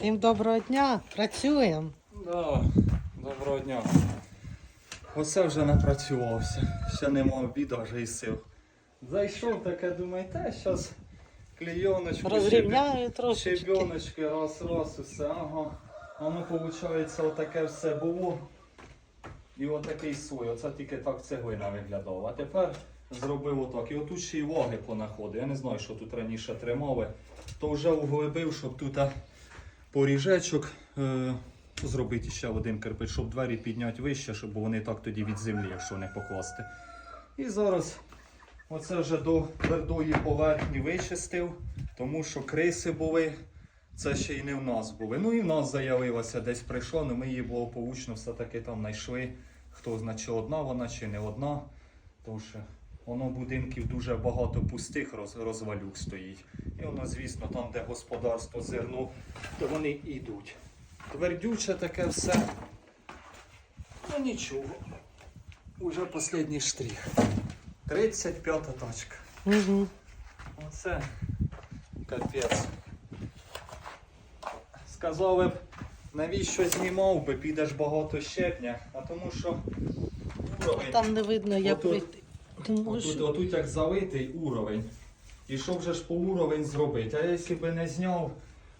Всім доброго дня, працюємо. Да, доброго дня. Оце вже напрацювався. Ще нема обіду, вже і сил. Зайшов таке, думаю, та зараз клейоночку. Розрівняю трошечки. Щебіночки, раз, раз, усе, ага. Воно виходить, отаке все було. І отакий слой. Оце тільки так цеглина виглядала. А тепер зробив отак. І отут ще й ваги понаходив. Я не знаю, що тут раніше тримали. То вже углибив, щоб тут поріжечок е, зробити ще один кирпич, щоб двері підняти вище, щоб вони так тоді від землі, якщо не покласти. І зараз оце вже до твердої поверхні вичистив, тому що криси були. Це ще й не в нас були. Ну і в нас заявилося, десь прийшло, але ми її благополучно все-таки там знайшли. Хто знає, одна вона, чи не одна. Тому що воно будинків дуже багато пустих роз, розвалюк стоїть. І воно, звісно, там, де господарство зерно, то вони йдуть. Твердюче таке все. Ну нічого. Уже останній штрих. 35-та тачка. Угу. Оце капець. Сказали б, навіщо знімав би, підеш багато щебня, а тому що уровень. Там не видно, як вийти. Тому Отут, що отут як залитий уровень. І що вже ж по уровень зробити? А якщо би не зняв,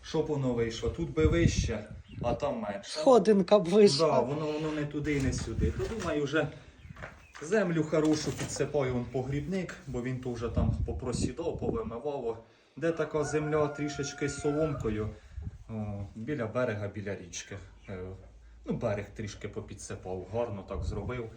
що б воно вийшло? Тут би вище, а там менше. сходинка б Да, вийшла. воно, воно не туди і не сюди. То думаю, вже землю хорошу підсипаю вон погрібник, бо він то вже там попросідав, повимивало. Де така земля трішечки з соломкою, о, біля берега, біля річки. Е, Ну, берег трішки попідсипав, гарно так зробив.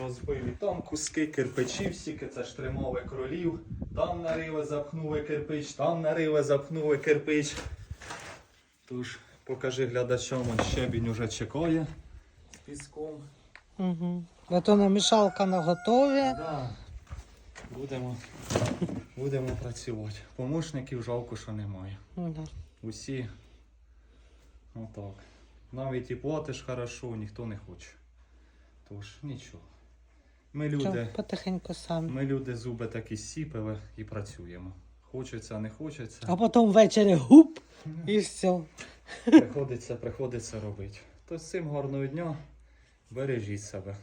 Розбив і там куски, кирпичів, стільки це ж тримали кролів. Там нарили, запхнули кирпич, там нарили, запхнули кирпич. Тож, покажи глядачам, он щебінь уже чекає з піском. Угу. Бетономішалка на готові. Да. Будемо, будемо працювати. Помощників жалко, що немає. Да. Усі отак. Навіть і платиш хорошо, ніхто не хоче. Тож, нічого. Ми люди, Що, Потихеньку сам. ми люди зуби такі сіпили і працюємо. Хочеться, не хочеться. А потім ввечері гуп і все. Приходиться, приходиться робити. То з цим гарного дня бережіть себе.